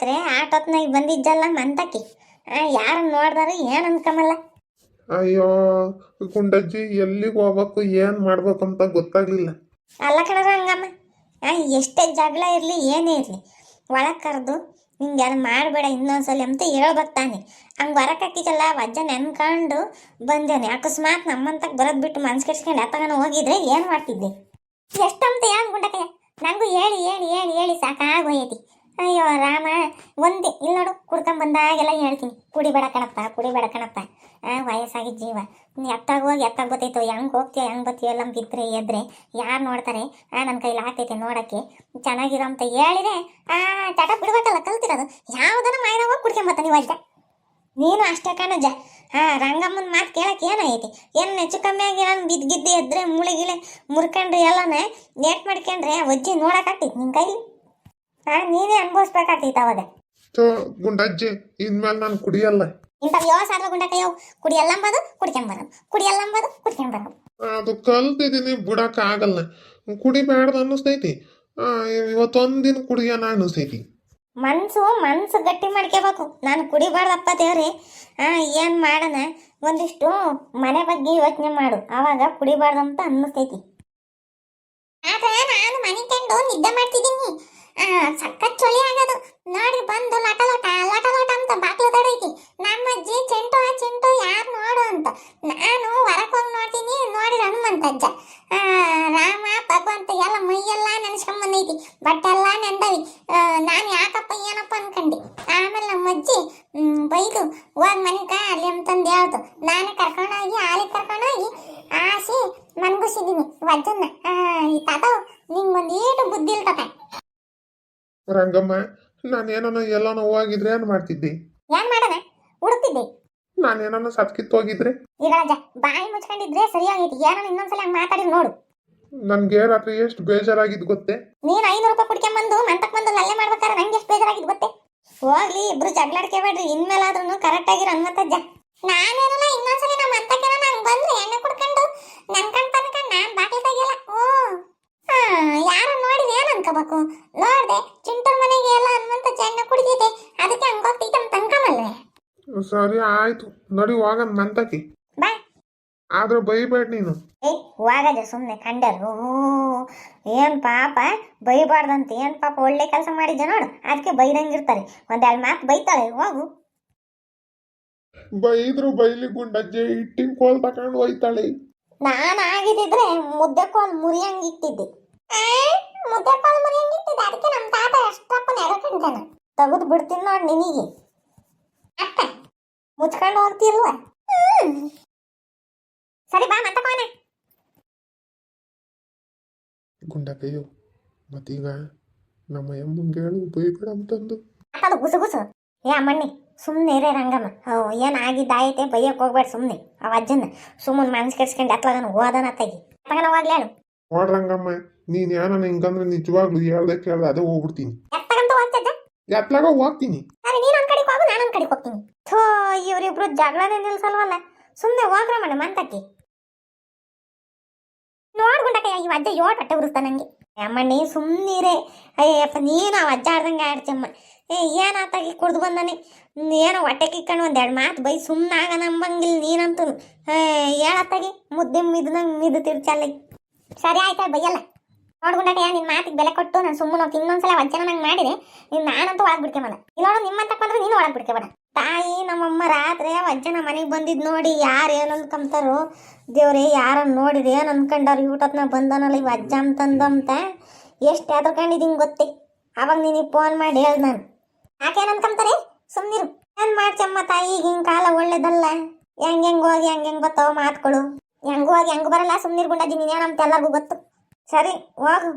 ರಾತ್ರಿ ಆಟೋತ್ನಾಗ ಬಂದಿದ್ದಲ್ಲ ಮಂತಕಿ ಯಾರು ನೋಡ್ದಾರ ಏನು ಅನ್ಕಮಲ್ಲ. ಅಯ್ಯೋ ಗುಂಡಜ್ಜಿ ಎಲ್ಲಿಗೆ ಹೋಗ್ಬೇಕು ಏನು ಮಾಡ್ಬೇಕು ಅಂತ ಗೊತ್ತಾಗ್ಲಿಲ್ಲ. ಅಲ್ಲ ಕಣರ ಹಂಗಮ್ಮ. ಎಷ್ಟೇ ಜಗಳ ಇರಲಿ ಏನೇ ಇರಲಿ ಒಳಗೆ ಕರೆದು ನಿಂಗೆ ಅದು ಮಾಡಬೇಡ ಇನ್ನೊಂದ್ಸಲಿ ಅಂತ ಹೇಳ್ಬೇಕು ತಾನೆ ಹಂಗೆ ಹೊರಗೆ ಹಾಕಿದ್ದಲ್ಲ ವಜ್ಜ ನೆನ್ಕೊಂಡು ಬಂದೇನೆ. ಅಕಸ್ಮಾತ್ ನಮ್ಮಂತಕ್ಕೆ ಬರೋದು ಬಿಟ್ಟು ಮನ್ಸು ಕೆಡ್ಸ್ಕೊಂಡು ಅತ್ತಗನ ಹೋಗಿದ್ರೆ ಏನು ಮಾಡ್ತಿದ್ದೆ. ಎಷ್ಟಂತ ಏನು ಗುಂಡಕಯ್ಯ. ನನಗೂ ಹೇಳಿ ಹೇಳಿ ಹೇಳಿ ಹೇಳಿ ಸಾಕಾಗೋಯ್ತಿ ಅಯ್ಯೋ ರಾಮ, ಒಂದೇ. ಇಲ್ಲಿ ನೋಡು ಕುಡ್ಕೊಂಬಂದಾಗೆಲ್ಲ ಹೇಳ್ತೀನಿ. ಕುಡಿಬೇಡ ಕಣಪ್ಪ ಕುಡಿಬೇಡ ಕಣಪ್ಪ. ವಯಸ್ಸಾಗಿ ಜೀವ. ಎತ್ತಾಗ ಹೋಗಿ, ಎತ್ತಾಗ ಗೊತ್ತೈತೋ ಹೆಂಗೆ ಹೋಗ್ತೀಯ, ಹೆಂಗೆ ಬತ್ತೀಯ, ಎಲ್ಲ ಬಿದ್ದರೆ ಎದ್ರೆ. ಯಾರು ನೋಡ್ತಾರೆ? ಆ ನನ್ನ ಕೈಲಿ ಆಗ್ತೈತೆ ನೋಡಕ್ಕೆ. ಚೆನ್ನಾಗಿರೋ ಅಂತ ಹೇಳಿದ್ರೆ, ಆ, ಚಟ ಬಿಡ್ಬೇಕಲ್ಲ, ಕಲ್ತಿರೋದು. ಯಾವುದನ್ನ ಮಾಯನ ಹೋಗಿ ಕುಡ್ಕೊಂಬತ್ತ ನೀವು ಅಜ್ಜ ನೀನು ಅಷ್ಟೇ ಕಣಜ್ಜ ಹಾ ರಂಗಮ್ಮನ ಮಾತು ಕೇಳಕ್ಕೆ ಏನೈತಿ ಏನು ಹೆಚ್ಚು ಕಮ್ಮಿ ಆಗಿ ನಾನು ಬಿದ್ದಿದ್ದೆ ಎದ್ರೆ ಮುಳಿಗಿಲೆ ಮುರ್ಕೊಂಡ್ರೆ ಎಲ್ಲನೇ ನೇಟ್ ಮಾಡ್ಕೊಂಡ್ರೆ ಒಜ್ಜಿ ನೋಡಕ್ಕಾಗ್ತೈತಿ ನಿನ್ನ ಕೈಲಿ? ಹಾ ನೀನೇ ಅನ್ಭವಿಸ್ಬೇಕಾಗ್ತೈತೆ ಅವಾಗ. ತೋ ಗುಂಡಜ್ಜಿ ಇನ್ಮೇಲೆ ನಾನು ಕುಡಿಯಲ್ಲ. ಇಂಥವ್ ಯಾವ ಸಾದ್ರ ಗುಂಡಕಯ್ಯವು ಕುಡಿಯಲ್ಲಂಬದು ಕುಡ್ಕೊಂಬರೋದು ಕುಡಿಯಲ್ಲಂಬದು ಕುಡ್ಕೊಂಬರೋದು ಅದು ಕಲ್ತಿದ್ದೀನಿ ಬಿಡಕ್ಕೆ ಆಗಲ್ಲ. ಕುಡಿಬೇಡ ಅನ್ನಿಸ್ತೈತಿ. ಆ, ಇವತ್ತೊಂದ್ ದಿನ ಕುಡಿಯೋಣ ಅನ್ನಿಸ್ತೈತಿ. ಮನ್ಸು ಮನ್ಸು ಗಟ್ಟಿ ಮಾಡ್ಕೋಬೇಕು ನಾನು ಕುಡಿಬಾರ್ದಪ್ಪ ದೇವ್ರಿ. ಏನು ಮಾಡೋಣ? ಒಂದಿಷ್ಟು ಮನೆ ಬಗ್ಗೆ ಯೋಚನೆ ಮಾಡು. ಆವಾಗ ಕುಡಿಬಾರ್ದಂತ ಅನ್ನಿಸ್ತೈತಿ. ಆದ್ರೆ ನಾನು ಮನೆ ಕಂಡು ನಿದ್ದೆ ಮಾಡ್ತಿದ್ದೀನಿ. ಸಖತ್ ಚಳಿ ಆಗೋದು. ನೋಡಿ ಬಂದು ಲಟ ಲಟ ಲಟ ಲಟ ಅಂತ ಬಾಕ್ಲು ತಡೈತಿ ನಮ್ಮ ಅಜ್ಜಿ ಚೆಂಟು ಆ ಚೆಂಟು ಯಾರು ನೋಡು ಅಂತ. ನಾನು ಹೊರಗೆ ಹೋಗಿ ನೋಡ್ತೀನಿ ನೋಡಿದ ಹನುಮಂತಜ್ಜ ಆ, ರಾಮ ಭಗವಂತ ಎಲ್ಲ ಮೈಯೆಲ್ಲ ನೆನೆಸ್ಕೊಂಬಂದೈತಿ ಬಟ್ಟೆ ಎಲ್ಲ ನೆಂದವಿ. ನಾನು ಯಾಕಪ್ಪ ಏನಪ್ಪ ಅನ್ಕಂಡಿ? ಆಮೇಲೆ ನಮ್ಮ ಅಜ್ಜಿ ಬೈದು ಹೋಗಿ ಮನಿಕ ಅಲ್ಲಿ ಅಂತಂದು ಹೇಳ್ದು. ನಾನು ಕರ್ಕೊಂಡೋಗಿ ಹಾಲಿಗೆ ಕರ್ಕೊಂಡೋಗಿ ಆಸಿ ಮನ್ಗುಸಿದ್ದೀನಿ ವಜ್ಜನ್ನ. ಈ ತಾತ ನಿಂಗೊಂದು ಏಟು ಬುದ್ಧಿ ಇಲ್ತಕ ರಂಗಮ್ಮ ನಾನೇನೋ ಎಲ್ಲೋ ಹೋಗಿದ್ರೆ ಏನ್ ಮಾಡ್ತಿದ್ದೆ? ಏನ್ ಮಾಡೋಣ ಹುಡುಕ್ತಿದ್ದೆ ನಾನೇನೋ ಸತ್ಕಿತ್ತು ಹೋಗಿದ್ರೆ? ಈಗ ಬಾಯಿ ಮುಚ್ಕೊಂಡಿದ್ರೆ ಸರಿಯಾಗೈತಿ. ಏನೋ ಇನ್ನೊಂದ್ಸಲ ಹಂಗೆ ಮಾತಾಡಿ ನೋಡು. ನನಗೆ ರಾತ್ರಿ ಎಷ್ಟು ಬೇಜಾರಾಗಿದ್ ಗೊತ್ತೇ? ನೀನ್ ಐನೂರು ರೂಪಾಯಿ ಕುಡ್ಕೊಂಬಂದು ಮಂತಕ್ ಬಂದು ನಲ್ಲೆ ಮಾಡ್ಬೇಕಾದ್ರೆ ನಂಗೆ ಎಷ್ಟು ಬೇಜಾರಾಗಿದ್ ಗೊತ್ತೇ? ಹೋಗ್ಲಿ ಇಬ್ರು ಜಗಳಾಡ್ಕೋಬೇಡ್ರಿ. ಇನ್ಮೇಲಾದ್ರೂ ಕರೆಕ್ಟ್ ಆಗಿರೋ ಅನ್ಮತ್ತಜ್ಜ ನಾನೇನಲ್ಲ ಸರಿ ಆಯ್ತು. ನಡಿ ಹೋಗ ನಂತಕಿ ಬಾ. ಆದ್ರೆ ಬೈಬೇಡ ನೀನು. ಏ ಸುಮ್ಮನೆ ಕಂಡರು. ಏನ್ ಪಾಪ ಬೈಬಾರ್ದಂತ. ಏನ್ ಪಾಪ ಒಳ್ಳೆ ಕೆಲಸ ಮಾಡಿದ್ದೆ ನೋಡು. ಅದಕ್ಕೆ ಬೈದಂಗಿರ್ತಾರೆ. ಒಂದೆರಡು ಮಾತು ಬೈತಾಳೆ ಹೋಗು. ಬೈದ್ರು ಬೈಲಿ ಗುಂಡಜ್ಜೆ ಇಟ್ಟಿನ ಕೋಲ್ ತಕೊಂಡು ಹೋಯ್ತಾಳೆ. ನಾನು ಆಗಿದ್ದಿದ್ರೆ ಮುದ್ದೆ ಕೋಲ್ ಮುರಿಯಂಗಿಟ್ಟಿದ್ದೆ ಇಟ್ಟಿದ್ದೆ. ಮುದ್ದೆ ಕೋಲ್ ಮುರಿಯಂಗಿಟ್ಟಿದ್ದೆ ಅದಕ್ಕೆ ನಮ್ಮ ತಾತ ಎಷ್ಟಪ್ಪ ನೆಗಕೊಂಡಿದ್ದಾನೆ ತೆಗೆದು ಬಿಡ್ತೀನಿ ನೋಡಿ ನಿನಗೆ. ಅಕ್ಕ ಮುಚ್ಕೊಂಡು ಹೋಗ್ತಿಲ್ವ. ಸರಿ ಬಾ ಮತ್ತೆ ಗುಂಡ ಗುಂಡಕಯ್ಯೋ ಮತ್ತೀಗ ನಮ್ಮ ಎಮ್ಮಂಗೆ ಹೇಳು ಬೈಬೇಡ ಅಂತಂದು ಅದು ಗುಸು ಗುಸು. ಏ ಅಮ್ಮಣ್ಣಿ ಸುಮ್ಮನೆ ಇರೇ ರಂಗಮ್ಮ. ಅವು ಏನು ಆಗಿದ್ದಾಯ್ತೆ ಬೈಯಕ್ಕೆ ಹೋಗ್ಬೇಡ ಸುಮ್ಮನೆ ಅವ ಅಜ್ಜನ ಸುಮ್ಮನೆ ಮನ್ಸು ಕೆಡ್ಸ್ಕೊಂಡು ಎತ್ತಲಾಗನ ಓದನ ತೆಗಿ ತಗನ ಹೋಗ್ಲಿ ಹೇಳು. ನೋಡ್ರಂಗಮ್ಮ ನೀನ್ ಏನನ ಹಿಂಗಂದ್ರೆ ನಿಜವಾಗ್ಲೂ ಹೇಳ್ದೆ ಕೇಳ್ದೆ ಅದೇ ಹೋಗ್ಬಿಡ್ತೀನಿ. ಎತ್ತಗಂತ ಹೋಗ್ತದ ಎತ್ಲಾಗ ಹೋಗ್ತೀನಿ. ಅರೆ ನೀನು ಒಂದ್ ನಾನು ಕಡೆಗೆ ಹೋಗ್ತೀನಿ. ಥೋ, ಇವರಿಬ್ರು ಜಗಳನೇ ನಿಲ್ಸಲ್ವಲ್ಲ? ಸುಮ್ಮನೆ ಹೋಗ್ರ ಮೇಡಮ್ ಅಂತಕ್ಕೆ ನೋಡ್ಕೊಂಡಕ್ಕ ಇವ ಅಜ್ಜ ಯೋಟ್ ಅಟ್ಟೆ ಉರಿಸ್ತಾ ನಂಗೆ. ಅಮ್ಮಣ್ಣಿ ಸುಮ್ಮನಿರೆ ಅಯ್ಯಪ್ಪ ನೀನು ಆ ಅಜ್ಜ ಆಡ್ದಂಗೆ ಆಡ್ತಮ್ಮ ಏ, ಏನಾತಾಗಿ ಕುಡ್ದು ಬಂದಾನೆ? ಏನೋ ಹೊಟ್ಟೆ ಕಿಕ್ಕಂಡು ಒಂದೆರಡು ಮಾತು ಬೈ ಸುಮ್ಮನೆ ಆಗ ನಂಬಂಗಿಲ್ಲ ನೀನಂತೂ ಹೇಳತ್ತಾಗಿ ಮುದ್ದೆ ಮಿದ್ದಂಗೆ ಮಿದ್ದು ತಿರ್ಚಲ್ಲ ಸರಿ ಆಯ್ತಾ ಬೈಯಲ್ಲ ನೋಡ್ಕೊಂಡಾಗ ನಿನ್ನ ಮಾತಿಗೆ ಬೆಲೆ ಕೊಟ್ಟು ನಾನು ಸುಮ್ಮನೆ ಇನ್ನೊಂದ್ಸಲ ವಜ್ಜನ ನಂಗೆ ಮಾಡಿದೆ. ನೀನು ನಾನಂತೂ ಒಳಗೆ ಬಿಡ್ಕೆಮಲ್ಲ ಇಲ್ಲ ನಿಮ್ಮಂತ ಬಂದ್ರೆ ನೀನು ಒಳಗೆ ಬಿಡ್ಕೆಬೇಡ ತಾಯಿ ನಮ್ಮಮ್ಮ ರಾತ್ರಿ ವಜ್ಜನ ಮನೆಗೆ ಬಂದಿದ್ದು ನೋಡಿ ಯಾರು ಏನು ದೇವ್ರೇ ಯಾರನ್ನ ನೋಡಿದೆ ಏನು ಅನ್ಕೊಂಡವ್ರು ಯೂಟತ್ನ ಬಂದನಲ್ಲ ಈ ವಜ್ಜ ಅಂತಂದಂತ ಎಷ್ಟು ಹೆದರ್ಕೊಂಡಿದ್ದೀನಿ ಗೊತ್ತೇ. ಅವಾಗ ನಿನಗೆ ಫೋನ್ ಮಾಡಿ ಹೇಳ್ದೆ ನಾನು. ಯಾಕೇನು ಅನ್ಕೊಂತಾರೆ ಸುಮ್ಮನಿರು ಏನು ಮಾಡ್ಚಮ್ಮ ತಾಯಿ, ಹಿಂಗೆ ಕಾಲ ಒಳ್ಳೇದಲ್ಲ? ಹೆಂಗ್ ಹೆಂಗ್ ಹೋಗಿ, ಹೆಂಗ್ ಹೆಂಗ್ ಗೊತ್ತವ ಮಾತುಗಳು ಹೆಂಗ್ ಹೋಗಿ, ಹೆಂಗ್ ಬರಲ್ಲ? ಸುಮ್ಮನಿರು ಗುಂಡಾಜಿ ನೀನೇನಂತ ಎಲ್ಲರಿಗೂ ಗೊತ್ತು. ಸರಿ ಹೋಗು